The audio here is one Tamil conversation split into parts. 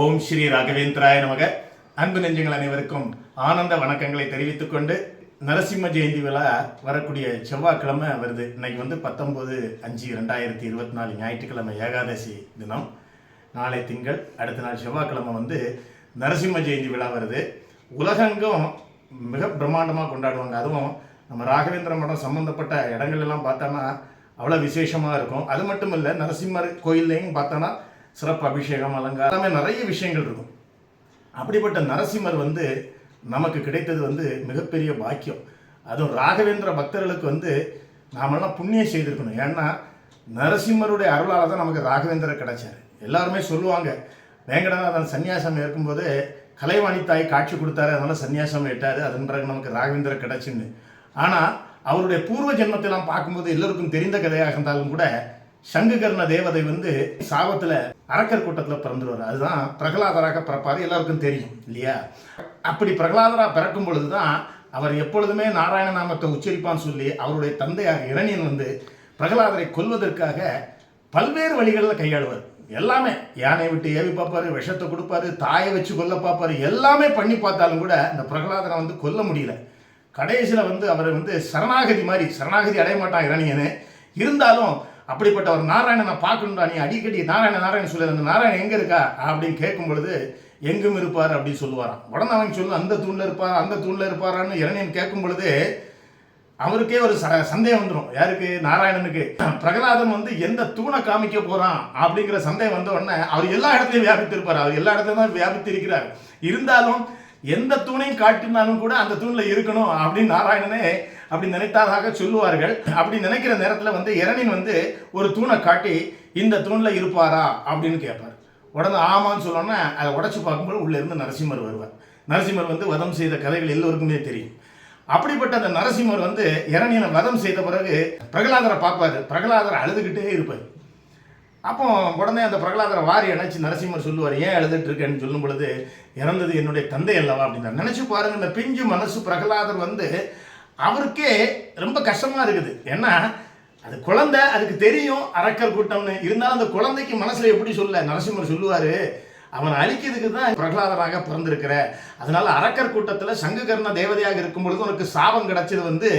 ஓம் ஸ்ரீ ராகவேந்திராய நமக. அன்பு நெஞ்சங்கள் அனைவருக்கும் ஆனந்த வணக்கங்களை தெரிவித்துக் கொண்டு நரசிம்ம ஜெயந்தி விழா வரக்கூடிய செவ்வாய்க்கிழமை வருது. இன்னைக்கு வந்து பத்தொம்போது அஞ்சு ரெண்டாயிரத்தி இருபத்தி நாலு ஞாயிற்றுக்கிழமை ஏகாதசி தினம். நாளை திங்கள் அடுத்த நாள் செவ்வாய்க்கிழமை வந்து நரசிம்ம ஜெயந்தி விழா வருது. உலகெங்கும் மிக பிரம்மாண்டமாக கொண்டாடுவாங்க. அதுவும் நம்ம ராகவேந்திர மடம் சம்மந்தப்பட்ட இடங்கள் எல்லாம் பார்த்தோன்னா அவ்வளோ விசேஷமாக இருக்கும். அது மட்டும் இல்லை நரசிம்மர் கோயில்லையும் பார்த்தோன்னா சிறப்பு அபிஷேகம் அலங்காரம் நிறைய விஷயங்கள் இருக்கும். அப்படிப்பட்ட நரசிம்மர் வந்து நமக்கு கிடைத்தது வந்து மிகப்பெரிய பாக்கியம். அதுவும் ராகவேந்திர பக்தர்களுக்கு வந்து நாமெல்லாம் புண்ணியம் செய்திருக்கணும். ஏன்னா நரசிம்மருடைய அருளால் தான் நமக்கு ராகவேந்திரர் கிடைச்சாரு. எல்லாருமே சொல்லுவாங்க வேங்கடநாதன் சன்னியாசம் இருக்கும்போது கலைவாணி தாய் காட்சி கொடுத்தாரு அதனால சன்னியாசம் ஏற்றாரு அதன் பிறகு நமக்கு ராகவேந்திரர் கிடைச்சுன்னு. ஆனால் அவருடைய பூர்வ ஜென்மத்தெல்லாம் பார்க்கும்போது எல்லோருக்கும் தெரிந்த கதையாக இருந்தாலும் கூட சங்குகர்ண தேவதை வந்து சாபத்தில் அரக்கர் கூட்டத்தில் பிறந்துருவார் அதுதான் பிரகலாதராக பிறப்பாரு. எல்லாருக்கும் தெரியும் இல்லையா? அப்படி பிரகலாதரா பிறக்கும் பொழுது தான் அவர் எப்பொழுதுமே நாராயண நாமத்தை உச்சரிப்பான்னு சொல்லி அவருடைய தந்தையாக இரணியன் வந்து பிரகலாதரை கொல்வதற்காக பல்வேறு வழிகளில் கையாளுவார். எல்லாமே யானை விட்டு ஏவி பார்ப்பாரு விஷத்தை கொடுப்பாரு தாயை வச்சு கொல்ல பார்ப்பாரு எல்லாமே பண்ணி பார்த்தாலும் கூட இந்த பிரகலாதனை வந்து கொல்ல முடியல. கடைசியில் வந்து அவர் வந்து சரணாகதி மாதிரி சரணாகதி அடைய மாட்டான் இரணியனு. இருந்தாலும் அப்படிப்பட்ட ஒரு நாராயணனை பார்க்கணும்டா நீ அடிக்கடி நாராயண நாராயணன் சொல்லு அந்த நாராயணன் எங்கே இருக்கா? அப்படின்னு கேட்கும் பொழுது எங்கும் இருப்பார் அப்படின்னு சொல்லுவாராம். உடனே அவன் சொல்லு அந்த தூணில் இருப்பார் அந்த தூணில் இருப்பாரான்னு இரணியன் கேட்கும் பொழுது அவருக்கே ஒரு ச சந்தேகம் வந்துடும் யாருக்கு? நாராயணனுக்கு. பிரகலாதன் வந்து எந்த தூணை காமிக்க போகிறான் அப்படிங்கிற சந்தேகம் வந்த உடனே அவர் எல்லா இடத்துலையும் வியாபித்திருப்பார். அவர் எல்லா இடத்துலையும் தான் வியாபித்திருக்கிறார். இருந்தாலும் எந்த தூணையும் காட்டினாலும் கூட அந்த தூணில் இருக்கணும் அப்படின்னு நாராயணனே அப்படி நினைத்ததாக சொல்லுவார்கள். அப்படி நினைக்கிற நேரத்தில் வந்து இரணின் வந்து ஒரு தூணை காட்டி இந்த தூணில் இருப்பாரா? அப்படின்னு கேட்பார். உடனே ஆமான்னு சொல்லோன்னா அதை உடச்சி பார்க்கும்போது உள்ளே இருந்து நரசிம்மர் வருவார். நரசிம்மர் வந்து வதம் செய்த கதைகள் எல்லோருக்குமே தெரியும். அப்படிப்பட்ட அந்த நரசிம்மர் வந்து இரணியனை வதம் செய்த பிறகு பிரகலாதரை பார்ப்பாரு. பிரகலாதரை அழுதுகிட்டே இருப்பார். அப்போ உடனே அந்த பிரகலாதரை வாரி அணைச்சி நரசிம்மர் சொல்லுவார் ஏன் எழுதிட்டு இருக்கேன்னு சொல்லும் பொழுது இறந்தது என்னுடைய தந்தை அல்லவா? அப்படின்னா நினைச்சு பாருங்க இந்த பிஞ்சு மனசு பிரகலாதர் வந்து அவருக்கே ரொம்ப கஷ்டமா இருக்குது. ஏன்னா அது குழந்தை அதுக்கு தெரியும் அரக்கர் கூட்டம்னு. இருந்தாலும் அந்த குழந்தைக்கு மனசுல எப்படி சொல்ல? நரசிம்மர் சொல்லுவாரு அவன் அழிக்கிறதுக்கு தான் பிரகலாதனாக பிறந்திருக்கிற. அதனால அரக்கர் கூட்டத்தில் சங்ககர்ண தேவதையாக இருக்கும் பொழுது உனக்கு சாபம் கிடைச்சது வந்து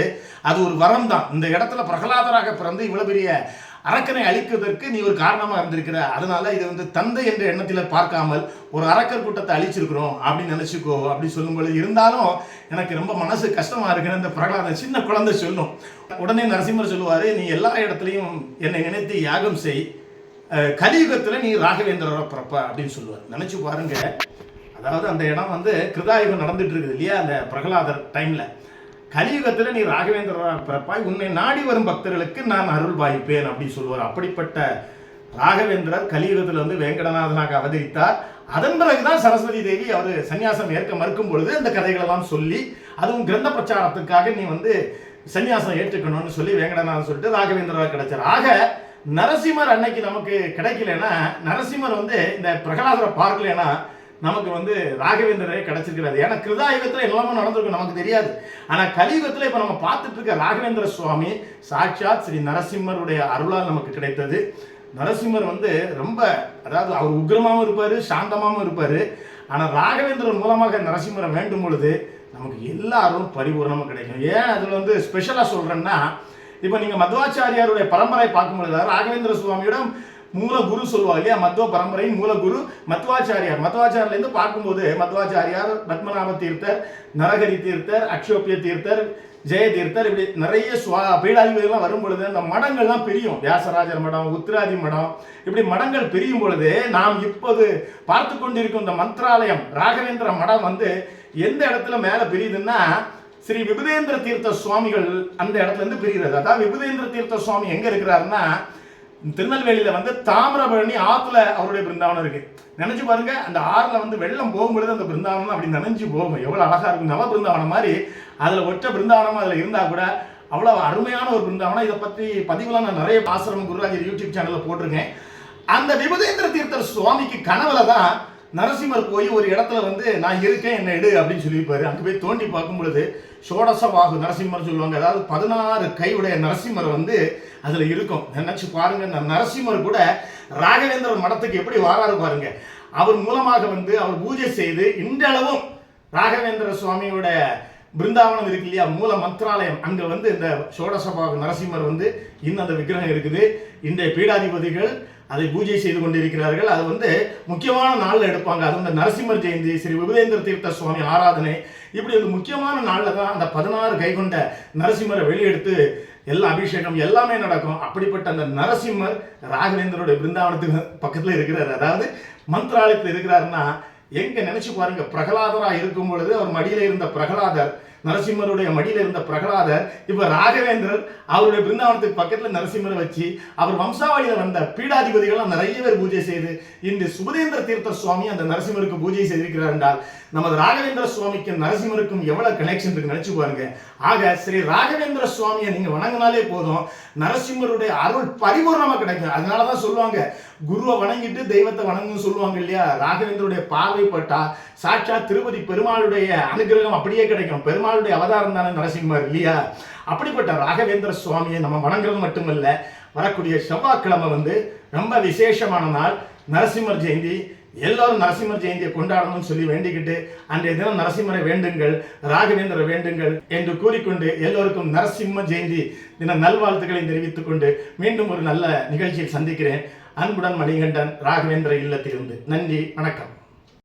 அது ஒரு வரம் தான். இந்த இடத்துல பிரகலாதராக பிறந்து இவ்வளோ பெரிய அரக்கனை அழிக்கிறதற்கு நீ ஒரு காரணமாக இருந்திருக்கிற. அதனால இதை வந்து தந்தை என்ற எண்ணத்தில் பார்க்காமல் ஒரு அரக்கர் கூட்டத்தை அழிச்சிருக்கிறோம் அப்படின்னு நினச்சிக்கோ அப்படி சொல்லும்பொழுது இருந்தாலும் எனக்கு ரொம்ப மனசு கஷ்டமாக இருக்குன்னு இந்த பிரகலாதன் சின்ன குழந்தை சொல்லும். உடனே நரசிம்மர் சொல்லுவார் நீ எல்லா இடத்துலையும் என்னை நினைத்து யாகம் செய். கலியுகத்தில் நீ ராகவேந்திரரை பிறப்ப அப்படின்னு சொல்லுவார். நினச்சி பாருங்க. அதாவது அந்த இடம் வந்து கிருதாயுகம் நடந்துட்டு இருக்குது இல்லையா அந்த பிரகலாதர் டைமில் கலியுகத்தில் நீ ராகவேந்திரரா பிறப்பாய் உன்னை நாடி வரும் பக்தர்களுக்கு நான் அருள் பாய்ப்பேன் அப்படின்னு சொல்லுவார். அப்படிப்பட்ட ராகவேந்திரர் கலியுகத்தில் வந்து வேங்கடநாதனாக அவதரித்தார். அதன் பிறகுதான் சரஸ்வதி தேவி அவர் சன்னியாசம் ஏற்க மறுக்கும் பொழுது அந்த கதைகளெல்லாம் சொல்லி அதுவும் கிரந்த பிரச்சாரத்துக்காக நீ வந்து சன்னியாசம் ஏற்றுக்கணும்னு சொல்லி வேங்கடநாதன் சொல்லிட்டு ராகவேந்திரா கிடைச்சார். ஆக நரசிம்மர் அன்னைக்கு நமக்கு கிடைக்கலன்னா நரசிம்மர் வந்து இந்த பிரகலாதரை பார்க்கலன்னா நமக்கு வந்து ராகவேந்திரரே கிடைச்சிருக்கிறாரு. ஏன்னா கிருதாயுகத்தில் எல்லாமே நடந்திருக்கும் நமக்கு தெரியாது. ஆனால் கலியுகத்தில் இப்போ நம்ம பார்த்துட்டு இருக்க ராகவேந்திர சுவாமி சாட்சாத் ஸ்ரீ நரசிம்மருடைய அருளால் நமக்கு கிடைத்தது. நரசிம்மர் வந்து ரொம்ப அதாவது அவர் உக்ரமாகவும் இருப்பார் சாந்தமாகவும் இருப்பார். ஆனால் ராகவேந்திரன் மூலமாக நரசிம்மரை வேண்டும் பொழுது நமக்கு எல்லாரும் பரிபூர்ணமாக கிடைக்கும். ஏன் அதில் வந்து ஸ்பெஷலாக சொல்கிறேன்னா இப்போ நீங்கள் மதுவாச்சாரியாருடைய பரம்பரை பார்க்கும்பொழுது ராகவேந்திர சுவாமியிடம் மூலகுரு சொல்லுவாங்க இல்லையா? மத்வ பரம்பரை மூலகுரு மத்வாச்சாரியார் மத்வாச்சாரிலேருந்து பார்க்கும்போது மத்வாச்சாரியார் பத்மநாப தீர்த்தர் நரகரி தீர்த்தர் அக்ஷோப்பிய தீர்த்தர் ஜெய தீர்த்தர் இப்படி நிறைய சுவா பீடாதிபதிகள்லாம் வரும் பொழுது அந்த மடங்கள்லாம் பிரியும். வியாசராஜர் மடம் உத்திராதி மடம் இப்படி மடங்கள் பிரியும் பொழுது நாம் இப்போது பார்த்து கொண்டிருக்கும் இந்த மந்த்ராலயம் ராகவேந்திர மடம் வந்து எந்த இடத்துல மேலே பிரியுதுன்னா ஸ்ரீ விபுதேந்திர தீர்த்த சுவாமிகள் அந்த இடத்துல இருந்து பிரிகிறது. அதாவது விபுதேந்திர தீர்த்த சுவாமி எங்க இருக்கிறாருன்னா திருநெல்வேலியில வந்து தாமிரபரணி ஆத்துல அவருடைய பிருந்தாவனம் இருக்கு. நினைச்சு பாருங்க அந்த ஆறுல வந்து வெள்ளம் போகும்பொழுது அந்த பிருந்தாவனம் அப்படி நினைஞ்சு போகும். எவ்வளவு அழகா இருக்கும். நவ பிருந்தாவனம் மாதிரி அதுல ஒற்ற பிருந்தாவனம் அதுல இருந்தா கூட அவ்வளவு அருமையான ஒரு பிருந்தாவனம். இதை பற்றி பதிவுலாம் நான் நிறைய ஆசிரமம் குருராஜர் யூடியூப் சேனல்ல போட்டிருக்கேன். அந்த விபுதேந்திர தீர்த்தர் சுவாமிக்கு கனவுல தான் நரசிம்மர் போய் ஒரு இடத்துல வந்து நான் இருக்கேன் என்ன எடு அப்படின்னு சொல்லியிருப்பாரு. அங்கே போய் தோண்டி பார்க்கும் பொழுது சோடசவாகு நரசிம்மர் சொல்லுவாங்க. அதாவது பதினாறு கையுடைய நரசிம்மர் வந்து அதில் இருக்கும். நினச்சி பாருங்க நரசிம்மர் கூட ராகவேந்திரர் மடத்துக்கு எப்படி வாராரு பாருங்க. அவர் மூலமாக வந்து அவர் பூஜை செய்து இன்றளவும் ராகவேந்திர சுவாமியோட பிருந்தாவனம் இருக்கு இல்லையா? மூல மந்திராலயம். அங்க வந்து இந்த சோடசபாக நரசிம்மர் வந்து இன்னும் அந்த விக்கிரகம் இருக்குது. இன்றைய பீடாதிபதிகள் அதை பூஜை செய்து கொண்டிருக்கிறார்கள். அது வந்து முக்கியமான நாளில் எடுப்பாங்க. அது வந்து நரசிம்மர் ஜெயந்தி ஸ்ரீ விபதேந்திர தீர்த்த சுவாமி ஆராதனை. இப்படி ஒரு முக்கியமான நாளில் தான் அந்த பதினாறு கைகொண்ட நரசிம்மரை வெளியெடுத்து எல்லா அபிஷேகம் எல்லாமே நடக்கும். அப்படிப்பட்ட அந்த நரசிம்மர் ராகவேந்தருடைய பிருந்தாவனத்துக்கு பக்கத்தில் இருக்கிறார். அதாவது மந்திராலயத்தில் இருக்கிறாருன்னா எங்க நினைச்சு பாருங்க பிரகலாதரா இருக்கும் பொழுது அவர் மடியில இருந்த பிரகலாதர் நரசிம்மருடைய மடியில இருந்த பிரகலாதர் இப்ப ராகவேந்திரர் அவருடைய பிருந்தாவனத்துக்கு பக்கத்துல நரசிம்மரை வச்சு அவர் வம்சாவளியில வந்த பீடாதிபதிகள்லாம் நிறைய பேர் பூஜை செய்து இன்று சுபதேந்திர தீர்த்த சுவாமி அந்த நரசிம்மருக்கு பூஜை செய்திருக்கிறார் என்றால் நமது ராகவேந்திர சுவாமிக்கும் நரசிம்மருக்கும் எவ்வளவு கனெக்ஷன் இருக்கு நினைச்சு பாருங்க. ஆக ஸ்ரீ ராகவேந்திர சுவாமியை நீங்க வணங்கினாலே போதும் நரசிம்மருடைய அருள் பரிபூர்ணமா கிடைக்கும். அதனாலதான் சொல்லுவாங்க குருவை வணங்கிட்டு தெய்வத்தை வணங்குன்னு சொல்லுவாங்க இல்லையா? ராகவேந்தருடைய பார்வைப்பட்டா சாட்சா திருப்பதி பெருமாளுடைய அனுகிரகம் அப்படியே கிடைக்கும். பெருமாளுடைய அவதாரம் தானே நரசிம்மர் இல்லையா? அப்படிப்பட்ட ராகவேந்திர சுவாமியை நம்ம வணங்குறது மட்டுமல்ல வரக்கூடிய செவ்வாய்க்கிழமை வந்து ரொம்ப விசேஷமான நாள். நரசிம்மர் ஜெயந்தி எல்லாரும் நரசிம்மர் ஜெயந்தியை கொண்டாடணும்னு சொல்லி வேண்டிக்கிட்டு அன்றைய தினம் நரசிம்மரை வேண்டுங்கள் ராகவேந்திர வேண்டுங்கள் என்று கூறிக்கொண்டு எல்லோருக்கும் நரசிம்ம ஜெயந்தி தின நல்வாழ்த்துக்களை தெரிவித்துக் கொண்டு மீண்டும் ஒரு நல்ல நிகழ்ச்சியில் சந்திக்கிறேன். அன்புடன் மணிகண்டன் ராகவேந்திர இல்லத்திலிருந்து. நன்றி வணக்கம்.